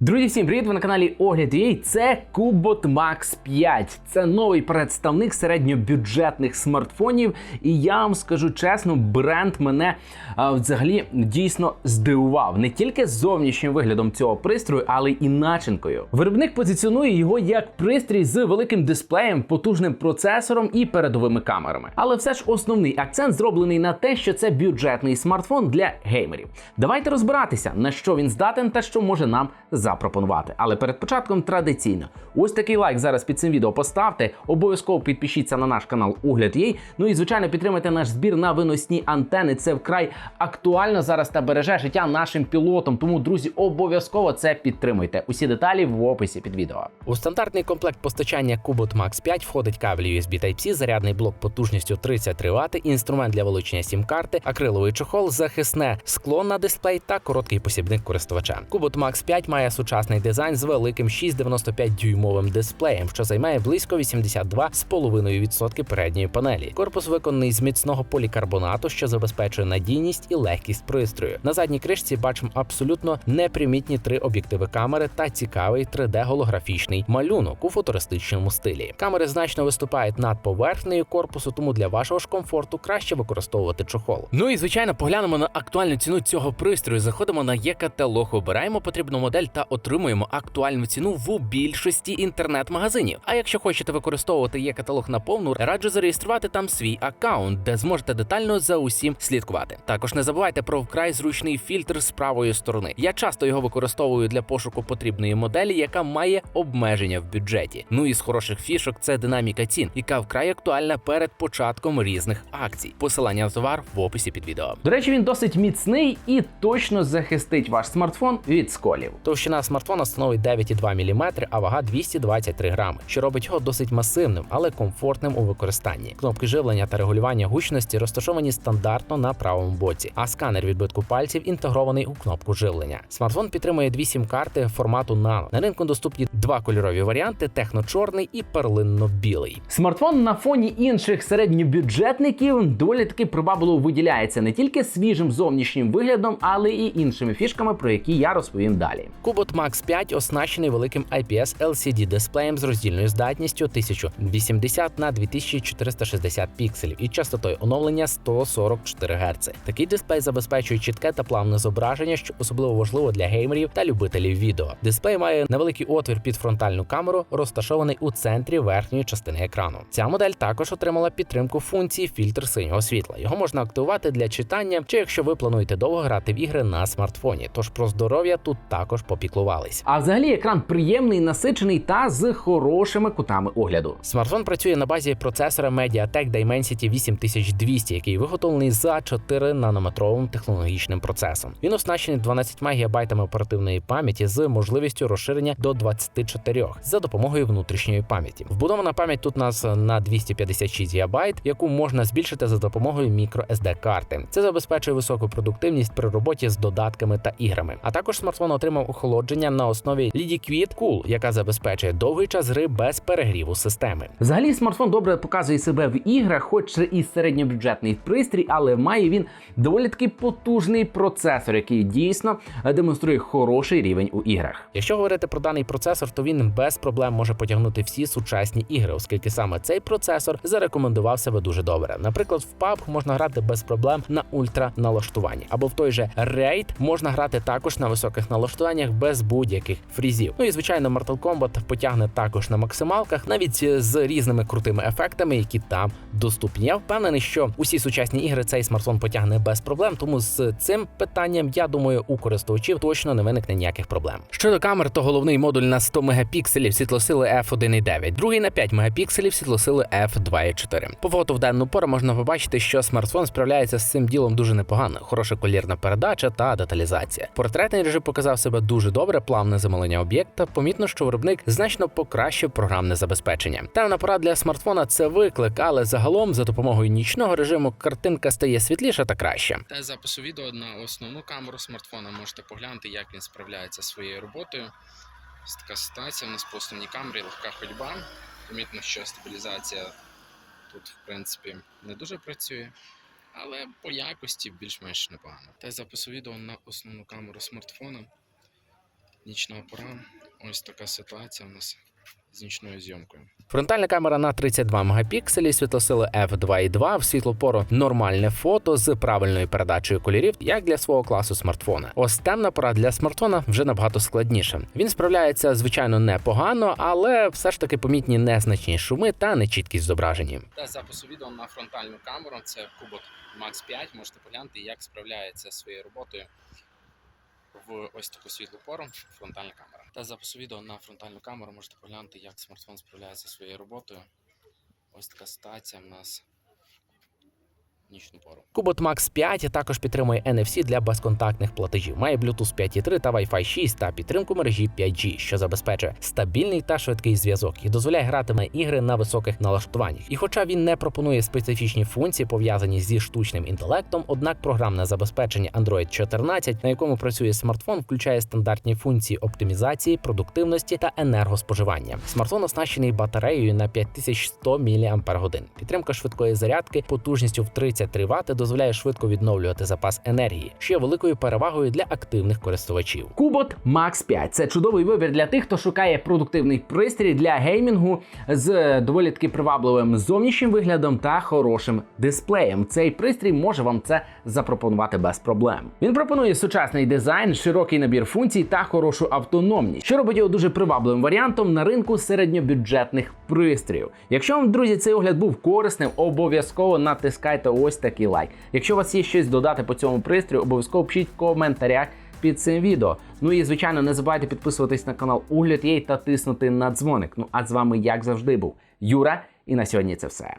Друзі, всім привіт! Ви на каналі Огляд UA. Це Cubot Max 5. Це новий представник середньобюджетних смартфонів. І я вам скажу чесно, бренд мене а, взагалі дійсно здивував не тільки зовнішнім виглядом цього пристрою, але і начинкою. Виробник позиціонує його як пристрій з великим дисплеєм, потужним процесором і передовими камерами. Але все ж основний акцент зроблений на те, що це бюджетний смартфон для геймерів. Давайте розбиратися, на що він здатен та що може нам запропонувати. Але перед початком традиційно, ось такий лайк зараз під цим відео поставте. Обов'язково підпишіться на наш канал Огляд Єй. Ну і звичайно підтримайте наш збір на виносні антени. Це вкрай актуально зараз та береже життя нашим пілотам. Тому, друзі, обов'язково це підтримуйте. Усі деталі в описі під відео. У стандартний комплект постачання Cubot Max 5 входить кабель USB Type-C, зарядний блок потужністю 33 Вт, інструмент для вилучення сім-карти, акриловий чохол, захисне скло на дисплей та короткий посібник користувача. Cubot Max 5 має сучасний дизайн з великим 6,95 дюймовим дисплеєм, що займає близько 82,5% передньої панелі. Корпус виконаний з міцного полікарбонату, що забезпечує надійність і легкість пристрою. На задній кришці бачимо абсолютно непримітні три об'єктиви камери та цікавий 3D-голографічний малюнок у футуристичному стилі. Камери значно виступають над поверхнею корпусу, тому для вашого ж комфорту краще використовувати чохол. Ну і звичайно, поглянемо на актуальну ціну цього пристрою. Заходимо на є-каталог, обираємо потрібну модель та отримуємо актуальну ціну в більшості інтернет-магазинів. А якщо хочете використовувати є-каталог на повну, раджу зареєструвати там свій аккаунт, де зможете детально за усім слідкувати. Також не забувайте про вкрай зручний фільтр з правої сторони. Я часто його використовую для пошуку потрібної моделі, яка має обмеження в бюджеті. Ну і з хороших фішок це динаміка цін, яка вкрай актуальна перед початком різних акцій. Посилання на товар в описі під відео. До речі, він досить міцний і точно захистить ваш смартфон від сколів. Товщина смартфона становить 9,2 мм, а вага 223 грами, що робить його досить масивним, але комфортним у використанні. Кнопки живлення та регулювання гучності розташовані стандартно на правому боці, а сканер відбитку пальців інтегрований у кнопку живлення. Смартфон підтримує дві сім-карти формату Nano. На ринку доступні два кольорові варіанти: техно-чорний і перлинно-білий. Смартфон на фоні інших середньобюджетників доволі таки привабливо виділяється не тільки свіжим зовнішнім виглядом, але і іншими фішками, про які я розповім далі. Cubot Max 5 оснащений великим IPS LCD дисплеєм з роздільною здатністю 1080 на 2460 пікселів і частотою оновлення 144 Гц. Такий дисплей забезпечує чітке та плавне зображення, що особливо важливо для геймерів та любителів відео. Дисплей має невеликий отвір під фронтальну камеру, розташований у центрі верхньої частини екрану. Ця модель також отримала підтримку функції фільтр синього світла. Його можна активувати для читання, чи якщо ви плануєте довго грати в ігри на смартфоні. Тож про здоров'я тут також попіклувались. А взагалі екран приємний, насичений та з хорошими кутами огляду. Смартфон працює на базі процесора MediaTek Dimensity 8200, який виготовлений за 4 нанометровим технологічним процесом. Він оснащений 12 ГБ оперативної пам'яті з можливістю розширення до 24 за допомогою внутрішньої пам'яті. Вбудована пам'ять тут у нас на 256 ГБ, яку можна збільшити за допомогою microSD карти. Це забезпечує високу продуктивність при роботі з додатками та іграми. А також смартфон отримав охолодження на основі Liquid Cool, яка забезпечує довгий час гри без перегріву системи. Взагалі смартфон добре показує себе в іграх, хоч і середньобюджетний пристрій, але має він доволі таки потужний процесор, який дійсно демонструє хороший рівень у іграх. Якщо говорити про даний процесор, то він без проблем може потягнути всі сучасні ігри, оскільки саме цей процесор зарекомендував себе дуже добре. Наприклад, в PUBG можна грати без проблем на ультра налаштуванні, або в той же Raid можна грати також на високих налаштуваннях без будь-яких фрізів. Ну і звичайно, Mortal Kombat потягне також на максималках, навіть з різними крутими ефектами, які там доступні. Я впевнений, що усі сучасні ігри цей смартфон потягне без проблем. Тому з цим питанням я думаю, у користувачів точно не виникне ніяких проблем. Щодо камер, то головний модуль на 100 мегапікселів світлосили f1.9, другий на 5 мегапікселів світлосили f2.4. По фото в денну пору можна побачити, що смартфон справляється з цим ділом дуже непогано. Хороша колірна передача та деталізація. Портретний режим показав себе дуже добре, плавне замилення об'єкта. Помітно, що виробник значно покращив програмне забезпечення. Темна пора для смартфона це виклик, але загалом за допомогою нічного режиму картинка стає світліша та краща. Та запису відео на основну камеру смартфона можете поглянути, як він справляється зі своєю роботою. Ось така ситуація. У нас по основній камері легка ходьба. Помітно, що стабілізація тут, в принципі, не дуже працює, але по якості більш-менш непогано. Та запису відео на основну камеру смартфона. Нічна пора. Ось така ситуація у нас з нічною зйомкою. Фронтальна камера на 32 мегапікселі, світлосили f2.2, в світлу пору нормальне фото з правильною передачею кольорів, як для свого класу смартфона. Ось темна пора для смартфона вже набагато складніше. Він справляється звичайно непогано, але все ж таки помітні незначні шуми та нечіткість в зображенні. Для запису відео на фронтальну камеру це Kubot Max 5. Можете поглянути, як справляється своєю роботою в ось таку світлу пору фронтальна камера. Та запису відео на фронтальну камеру можете поглянути, як смартфон справляється зі своєю роботою. Ось така ситуація в нас нічну пору. Kubot Max 5 також підтримує NFC для безконтактних платежів. Має Bluetooth 5.3 та Wi-Fi 6 та підтримку мережі 5G, що забезпечує стабільний та швидкий зв'язок і дозволяє грати на ігри на високих налаштуваннях. І хоча він не пропонує специфічні функції, пов'язані зі штучним інтелектом, однак програмне забезпечення Android 14, на якому працює смартфон, включає стандартні функції оптимізації, продуктивності та енергоспоживання. Смартфон оснащений батареєю на 5100 мАч. Підтримка швидкої зарядки потужністю в 33 Вт дозволяє швидко відновлювати запас енергії, що є великою перевагою для активних користувачів. Кубот Max 5 це чудовий вибір для тих, хто шукає продуктивний пристрій для геймінгу з доволі таки привабливим зовнішнім виглядом та хорошим дисплеєм. Цей пристрій може вам це запропонувати без проблем. Він пропонує сучасний дизайн, широкий набір функцій та хорошу автономність, що робить його дуже привабливим варіантом на ринку середньобюджетних пристроїв. Якщо вам, друзі, цей огляд був корисним, обов'язково натискайте ось такий лайк. Якщо у вас є щось додати по цьому пристрою, обов'язково пишіть в коментарях під цим відео. Ну і звичайно, не забувайте підписуватись на канал Угляд Єй та тиснути на дзвоник. Ну а з вами, як завжди, був Юра, і на сьогодні це все.